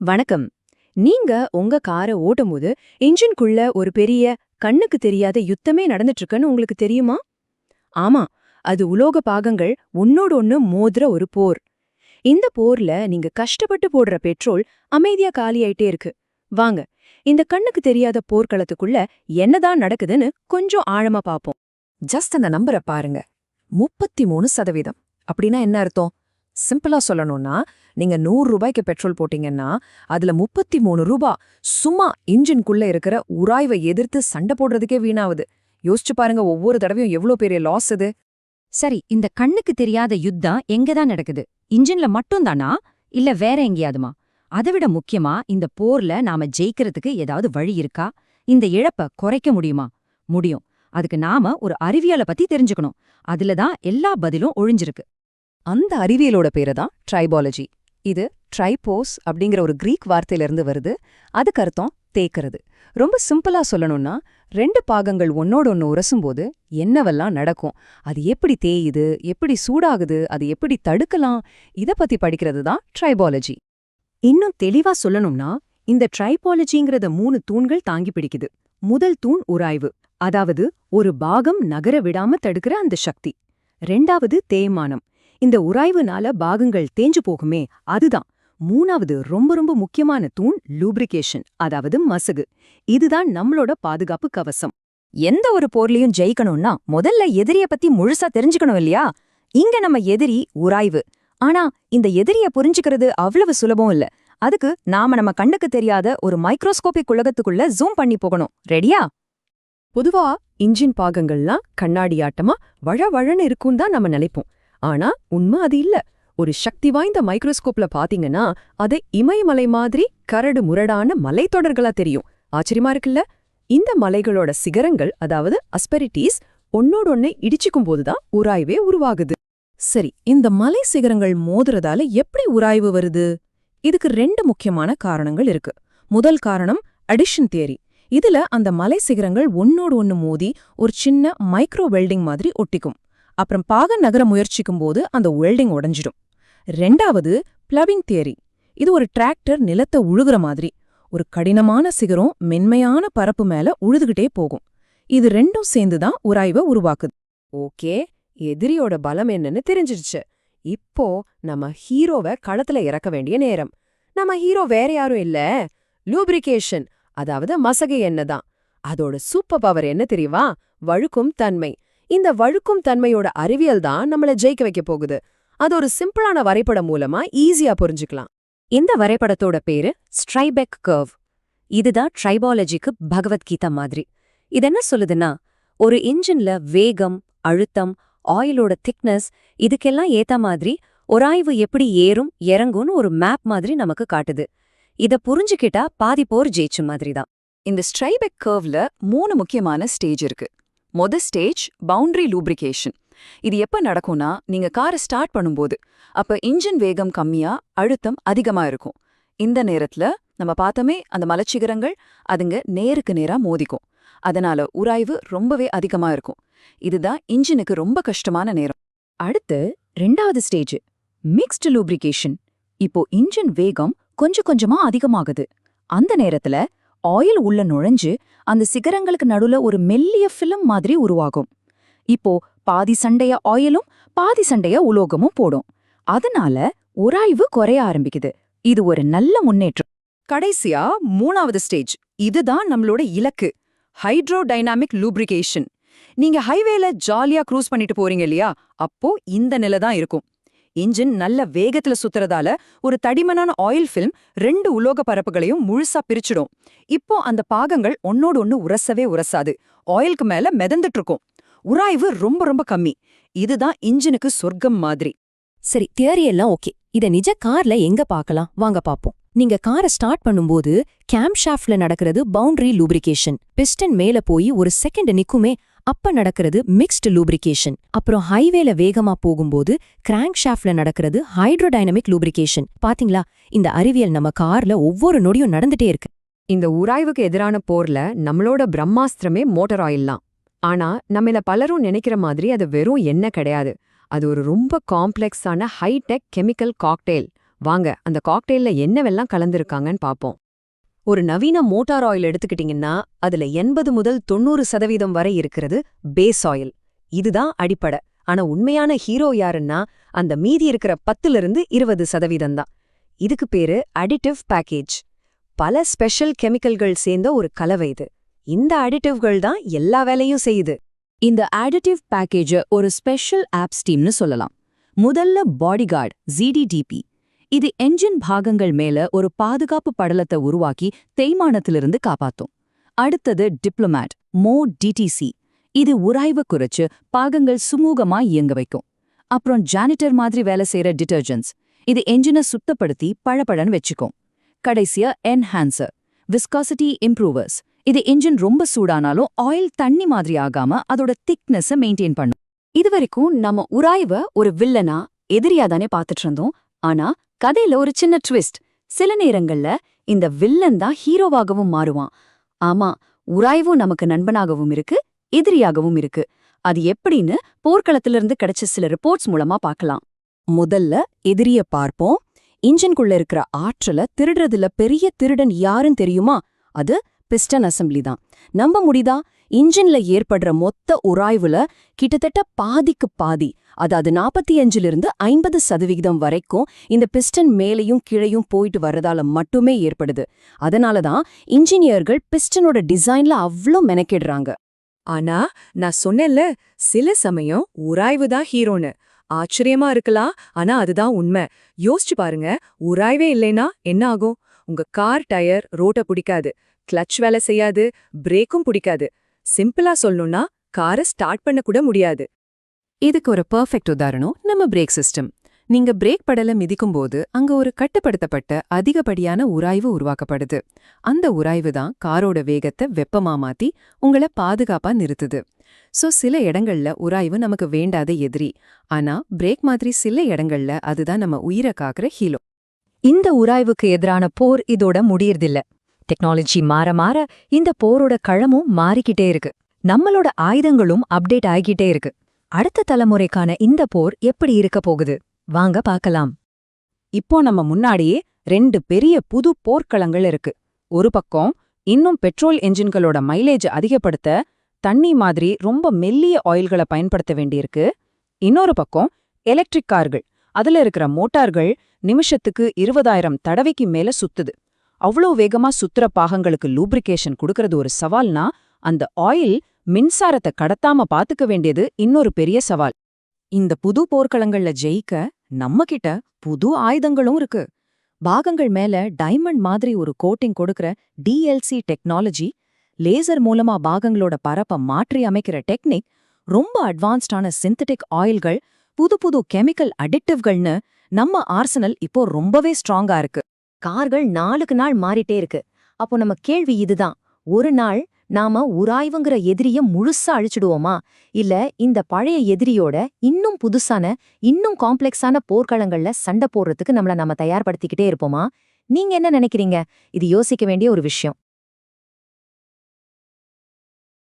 வணக்கம். நீங்க உங்க காரை ஓட்டும்போது இன்ஜின்குள்ள ஒரு பெரிய கண்ணுக்கு தெரியாத யுத்தமே நடந்துட்டு இருக்குன்னு உங்களுக்கு தெரியுமா? ஆமா அது உலோக பாகங்கள் ஒன்னோட ஒன்னு மோதுற ஒரு போர். இந்த போர்ல நீங்க கஷ்டப்பட்டு போடுற பெட்ரோல் அமைதியா காலியாயிட்டே இருக்கு. வாங்க இந்த கண்ணுக்கு தெரியாத போர்க்களத்துக்குள்ள என்னதான் நடக்குதுன்னு கொஞ்சம் ஆழமா பாப்போம். ஜஸ்ட் அந்த நம்பரை பாருங்க. முப்பத்தி மூணு சதவீதம். அப்படின்னா என்ன அர்த்தம்? சிம்பிளா சொல்லணும்னா நீங்க நூறு ரூபாய்க்கு பெட்ரோல் போட்டீங்கன்னா அதுல முப்பத்தி மூணு ரூபா சும்மா இன்ஜின்குள்ள இருக்கிற உராய்வை எதிர்த்து சண்டை போடுறதுக்கே வீணாவுது யோசிச்சு பாருங்க ஒவ்வொரு தடவையும் எவ்ளோ பெரிய லாஸ் இது. சரி இந்த கண்ணுக்கு தெரியாத யுத்தம் எங்கதான் நடக்குது? இன்ஜின்ல மட்டும்தானா? இல்ல வேற எங்கேயாதுமா? அதைவிட முக்கியமா இந்த போர்ல நாம ஜெயிக்கிறதுக்கு ஏதாவது வழி இருக்கா? இந்த இழப்ப குறைக்க முடியுமா? முடியும். அதுக்கு நாம ஒரு அறிவியலை பத்தி தெரிஞ்சுக்கணும். அதுல தான் எல்லா பதிலும் ஒழிஞ்சிருக்கு. அந்த அறிவியலோட பேரு தான் ட்ரைபாலஜி இது ட்ரைபோஸ் அப்படிங்கிற ஒரு கிரீக் வார்த்தையிலிருந்து வருது. அதுக்கு அர்த்தம் தேய்க்கிறது. ரொம்ப சிம்பிளா சொல்லணும்னா ரெண்டு பாகங்கள் ஒன்னோட ஒன்னு உரசும்போது என்னவெல்லாம் நடக்கும்? அது எப்படி தேயுது? எப்படி சூடாகுது? அது எப்படி தடுக்கலாம்? இத பத்தி படிக்கிறது தான் ட்ரைபாலஜி இன்னும் தெளிவா சொல்லணும்னா இந்த ட்ரைபாலஜிங்கிறத மூணு தூண்கள் தாங்கி பிடிக்குது. முதல் தூண் உராய்வு. அதாவது ஒரு பாகம் நகர விடாம தடுக்கிற அந்த சக்தி. ரெண்டாவது தேய்மானம். இந்த உராய்வுனால பாகங்கள் தேஞ்சு போகுமே அதுதான். மூணாவது ரொம்ப ரொம்ப முக்கியமான தூண் லூப்ரிகேஷன் அதாவது மசகு. இதுதான் நம்மளோட பாதுகாப்பு கவசம். எந்த ஒரு போர்லையும் ஜெயிக்கணும்னா முதல்ல எதிரிய பத்தி முழுசா தெரிஞ்சுக்கணும் இல்லையா? இங்க நம்ம எதிரி உராய்வு. ஆனா இந்த எதிரிய புரிஞ்சுக்கிறது அவ்வளவு சுலபம் இல்ல. அதுக்கு நாம நம்ம கண்ணுக்கு தெரியாத ஒரு மைக்ரோஸ்கோபிக் உலகத்துக்குள்ள ஜூம் பண்ணி போகணும். ரெடியா? பொதுவா இன்ஜின் பாகங்கள்லாம் கண்ணாடி ஆட்டமா வழ வழன்னு இருக்கும் தான் நம்ம நினைப்போம். ஆனா உண்மை அது இல்ல. ஒரு சக்தி வாய்ந்த மைக்ரோஸ்கோப்ல பாத்தீங்கன்னா அது இமயமலை மாதிரி கரடு முரடான மலைத்தொடர்களா தெரியும். ஆச்சரியமா இருக்குல்ல? இந்த மலைகளோட சிகரங்கள் அதாவது அஸ்பெரிட்டீஸ் ஒன்னோடொன்னு இடிச்சுக்கும் போதுதான் உராய்வே உருவாகுது. சரி இந்த மலை சிகரங்கள் மோதுறதால எப்படி உராய்வு வருது? இதுக்கு ரெண்டு முக்கியமான காரணங்கள் இருக்கு. முதல் காரணம் அடிஷன் தியரி இதுல அந்த மலை சிகரங்கள் ஒன்னோடு ஒன்னு மோதி ஒரு சின்ன மைக்ரோ வெல்டிங் மாதிரி ஒட்டிக்கும். அப்புறம் பாக நகர முயற்சிக்கும் போது அந்த வெல்டிங் உடைஞ்சிடும். ரெண்டாவது பிளவிங் தியரி இது ஒரு டிராக்டர் நிலத்தை உழுகுற மாதிரி. ஒரு கடினமான சிகரம் மென்மையான பரப்பு மேல உழுதுகிட்டே போகும். இது ரெண்டும் சேர்ந்துதான் உராய்வை உருவாக்குது. ஓகே எதிரியோட பலம் என்னன்னு தெரிஞ்சிருச்சு. இப்போ நம்ம ஹீரோவை களத்துல இறக்க வேண்டிய நேரம். நம்ம ஹீரோ வேற யாரும் இல்ல. லூப்ரிகேஷன் அதாவது மசகை எண்ணெய் அதோட சூப்பர் பவர் என்ன தெரியுமா? வழுக்கும் தன்மை. இந்த வழுக்கும் தன்மையோட அறிவியல் தான் நம்மள ஜெயிக்க வைக்க போகுது. அது ஒரு சிம்பிளான வரைபடம் மூலமா ஈஸியா புரிஞ்சுக்கலாம். இந்த வரைபடத்தோட பேரு ஸ்ட்ரைபெக் கர்வ். இதுதான் ட்ரைபாலஜிக்கு பகவத்கீதா மாதிரி. இது என்ன சொல்லுதுன்னா ஒரு இன்ஜின்ல வேகம் அழுத்தம் ஆயிலோட திக்னஸ் இதுக்கெல்லாம் ஏத்த மாதிரி ஒராய்வு எப்படி ஏறும் இறங்கும்னு ஒரு மேப் மாதிரி நமக்கு காட்டுது. இத புரிஞ்சுக்கிட்டா பாதி போர் ஜெயிச்ச மாதிரி தான். இந்த ஸ்ட்ரைபெக் கர்வ்ல மூணு முக்கியமான ஸ்டேஜ் இருக்கு. மொத ஸ்டேஜ் பவுண்டரி லூப்ரிகேஷன். இது எப்ப நடக்கும்னா நீங்க காரை ஸ்டார்ட் பண்ணும்போது அப்ப இன்ஜின் வேகம் கம்மியா அழுத்தம் அதிகமா இருக்கும். இந்த நேரத்துல நம்ம பார்த்தோமே அந்த மலச்சிகரங்கள் அதுங்க நேருக்கு நேரா மோதிக்கும். அதனால உராய்வு ரொம்பவே அதிகமா இருக்கும். இதுதான் இன்ஜினுக்கு ரொம்ப கஷ்டமான நேரம். அடுத்து ரெண்டாவது ஸ்டேஜ் மிக்ஸ்டு லூப்ரிகேஷன் இப்போ இன்ஜின் வேகம் கொஞ்சம் கொஞ்சமா அதிகமாகுது. அந்த நேரத்துல ஆயில் உள்ள நுழைஞ்சு அந்த சிகரங்களுக்கு நடுவுல ஒரு மெல்லிய ஃபிலிம் மாதிரி உருவாகும். இப்போ பாதி சண்டைய ஆயிலும் பாதி சண்டைய உலோகமும் போடும். அதனால உராய்வு குறைய ஆரம்பிக்குது. இது ஒரு நல்ல முன்னேற்றம். கடைசியா மூணாவது ஸ்டேஜ் இதுதான் நம்மளோட இலக்கு. ஹைட்ரோடைனாமிக் லூப்ரிகேஷன் நீங்க ஹைவேல ஜாலியா க்ரூஸ் பண்ணிட்டு போறீங்க இல்லையா? அப்போ இந்த நிலை தான் இருக்கும். இன்ஜின் நல்ல வேகத்துல சுத்துறதால ஒரு தடிமனான ஆயில் ஃபில்ம் ரெண்டு உலோக பரப்புகளையும் முழுசா பிரிச்சிடும். இப்போ அந்த பாகங்கள் ஒன்னோடு ஒன்னு உரசவே உரசாது. ஆயிலுக்கு மேல மிதந்துட்டு இருக்கும் உராய்வு ரொம்ப ரொம்ப கம்மி. இதுதான் இன்ஜினுக்கு சொர்க்கம் மாதிரி. சரி தியரி எல்லாம் ஓகே இத நிஜ கார்ல எங்க பார்க்கலாம் வாங்க பாப்போம். நீங்க காரை ஸ்டார்ட் பண்ணும்போது கேம்ப் ஷாஃப்ட்ல நடக்கிறது பவுண்டரி லூப்ரிகேஷன். பிஸ்டன் மேல போய் ஒரு செகண்ட் நிக்குமே அப்ப நடக்கிறது மிக்ஸ்டு லூப்ரிகேஷன். அப்புறம் ஹைவேல வேகமா போகும்போது கிராங்க் ஷாஃப்ட்ல நடக்கிறது ஹைட்ரோடைனமிக் லூப்ரிகேஷன். பாத்தீங்களா? இந்த அறிவியல் நம்ம கார்ல ஒவ்வொரு நொடியும் நடந்துட்டே இருக்கு. இந்த உராய்வுக்கு எதிரான போர்ல நம்மளோட பிரம்மாஸ்திரமே மோட்டர் ஆயில் தான் ஆனா நம்மள பலரும் நினைக்கிற மாதிரி அது வெறும் என்ன கிடையாது. அது ஒரு ரொம்ப காம்ப்ளெக்ஸான ஹைடெக் கெமிக்கல் காக்டெயில். வாங்க அந்த காக்டெயில்ல என்னவெல்லாம் கலந்திருக்காங்கன்னு பாப்போம். ஒரு நவீன மோட்டார் ஆயில் எடுத்துக்கிட்டீங்கன்னா அதுல எண்பது முதல் தொண்ணூறு சதவீதம் வரை இருக்கிறது பேஸ் ஆயில். இதுதான் அடிப்படை. ஆனா உண்மையான ஹீரோ யாருன்னா அந்த மீதி இருக்கிற பத்துல இருந்து இருபது சதவீதம் தான். இதுக்கு பேரு அடிட்டிவ் பேக்கேஜ். பல ஸ்பெஷல் கெமிக்கல்கள் சேர்ந்த ஒரு கலவை இது. இந்த அடிட்டிவ்கள் தான் எல்லா வேலையும் செய்யுது. இந்த ஆடிட்டிவ் பேக்கேஜ ஒரு ஸ்பெஷல் ஆப்ஸ் டீம்னு சொல்லலாம். முதல்ல பாடிகார்ட் ZDDP இது என்ஜின் பாகங்கள் மேல ஒரு பாதுகாப்பு படலத்தை உருவாக்கி தேய்மானத்திலிருந்து காப்பாத்தும். அடுத்தது டிப்ளமேட் மோ டிடிசி இது உராய்வு குறைச்சு பாகங்கள் சுமூகமா இயங்க வைக்கும். அப்புறம் ஜானிட்டர் மாதிரி வேலை செய்யற டிட்டர்ஜென்ட்ஸ் இது என்ஜினை சுத்தப்படுத்தி பழப்பழன்னு வச்சுக்கும். கடைசியா என்ஹான்சர் விஸ்காசிட்டி இம்ப்ரூவர்ஸ் இது இன்ஜின் ரொம்ப சூடானாலும் ஆயில் தண்ணி மாதிரி ஆகாம அதோட திக்னஸ மெயின்டைன் பண்ணும். இதுவரைக்கும் நம்ம உராய்வ ஒரு வில்லனா எதிரியா தானே பாத்துட்டு இருந்தோம். ஆனா கதையில ஒரு சின்ன ட்விஸ்ட் சில நேரங்கள்ல இந்த வில்லன் தான் ஹீரோவாகவும் மாறுவான். ஆமா உராய்வும் நமக்கு நண்பனாகவும் இருக்கு எதிரியாகவும் இருக்கு. அது எப்படின்னு போர்க்களத்திலிருந்து கிடைச்ச சில ரிப்போர்ட்ஸ் மூலமா பார்க்கலாம். முதல்ல எதிரிய பார்ப்போம். இன்ஜின்குள்ள இருக்கிற ஆற்றல திருடுறதுல பெரிய திருடன் யாருன்னு தெரியுமா? அது பிஸ்டன் அசம்பிளி தான். நம்ப முடியுதா? இன்ஜின்ல ஏற்படுற மொத்த உராய்வுல கிட்டத்தட்ட பாதிக்கு பாதி அதாவது நாற்பத்தி அஞ்சிலிருந்து ஐம்பது சதவிகிதம் வரைக்கும் இந்த பிஸ்டன் மேலையும் கீழையும் போயிட்டு வர்றதால மட்டுமே ஏற்படுது. அதனால தான் இன்ஜினியர்கள் பிஸ்டனோட டிசைன்ல அவ்ளோ மெனக்கிடுறாங்க. ஆனா நான் சொன்னேன்ல சில சமயம் உராய்வு தான் ஹீரோன்னு. ஆச்சரியமா இருக்கலாம் ஆனா அதுதான் உண்மை. யோசிச்சு பாருங்க உராய்வே இல்லைன்னா என்ன ஆகும்? உங்க கார் டயர் ரோட்ட பிடிக்காது. கிளட்ச் வேலை செய்யாது பிரேக்கும் பிடிக்காது. சிம்பிளா சொல்லணும்னா காரை ஸ்டார்ட் பண்ண கூட முடியாது. இதுக்கு ஒரு பெர்ஃபெக்ட் உதாரணம் நம்ம பிரேக் சிஸ்டம் நீங்க பிரேக் படல மிதிக்கும்போது அங்க ஒரு கட்டுப்படுத்தப்பட்ட அதிகப்படியான உராய்வு உருவாக்கப்படுது. அந்த உராய்வு தான் காரோட வேகத்தை வெப்பமா மாத்தி உங்கள பாதுகாப்பா நிறுத்துது. சோ சில இடங்கள்ல உராய்வு நமக்கு வேண்டாத எதிரி. ஆனா பிரேக் மாதிரி சில இடங்கள்ல அதுதான் நம்ம உயிரை காக்குற ஹீலோ இந்த உராய்வுக்கு எதிரான போர் இதோட முடியறதில்ல. டெக்னாலஜி மாற மாற இந்த போரோட களமும் மாறிக்கிட்டே இருக்கு. நம்மளோட ஆயுதங்களும் அப்டேட் ஆகிக்கிட்டே இருக்கு. அடுத்த தலைமுறைக்கான இந்த போர் எப்படி இருக்க போகுது? வாங்க பார்க்கலாம். இப்போ நம்ம முன்னாடியே ரெண்டு பெரிய புது போர்க்களங்கள் இருக்கு. ஒரு பக்கம் இன்னும் பெட்ரோல் என்ஜின்களோட மைலேஜ் அதிகப்படுத்த தண்ணி மாதிரி ரொம்ப மெல்லிய ஆயில்களை பயன்படுத்த வேண்டியிருக்கு. இன்னொரு பக்கம் எலக்ட்ரிக் கார்கள் அதுல இருக்கிற மோட்டார்கள் நிமிஷத்துக்கு இருபதாயிரம் தடவைக்கு மேல சுத்துது. அவ்வளோ வேகமா சுத்துற பாகங்களுக்கு லூப்ரிகேஷன் கொடுக்கறது ஒரு சவால்னா அந்த ஆயில் மின்சாரத்தை கடத்தாம பாத்துக்க வேண்டியது இன்னொரு பெரிய சவால். இந்த புது போர்க்களங்கள்ல ஜெயிக்க நம்ம கிட்ட புது ஆயுதங்களும் இருக்கு. பாகங்கள் மேல டைமண்ட் மாதிரி ஒரு கோட்டிங் கொடுக்கற டிஎல்சி டெக்னாலஜி லேசர் மூலமா பாகங்களோட பரப்ப மாற்றி அமைக்கிற டெக்னிக் ரொம்ப அட்வான்ஸ்டான சிந்தட்டிக் ஆயில்கள் புது புது கெமிக்கல் அடிக்டிவ்கள்னு நம்ம ஆர்சனல் இப்போ ரொம்பவே ஸ்ட்ராங்கா இருக்கு. கார்கள் நாளுக்கு நாள் மாறிட்டே இருக்கு. அப்போ நம்ம கேள்வி இதுதான். ஒரு நாள் நாம உராய்வுங்கிற எதிரிய முழுசா அழிச்சிடுவோமா? இல்ல இந்த பழைய எதிரியோட இன்னும் புதுசான இன்னும் காம்ப்ளெக்ஸான போர்க்களங்கள்ல சண்டை போடுறதுக்கு நம்மள நாம தயார்படுத்திக்கிட்டே இருப்போமா? நீங்க என்ன நினைக்கிறீங்க? இது யோசிக்க வேண்டிய ஒரு விஷயம்.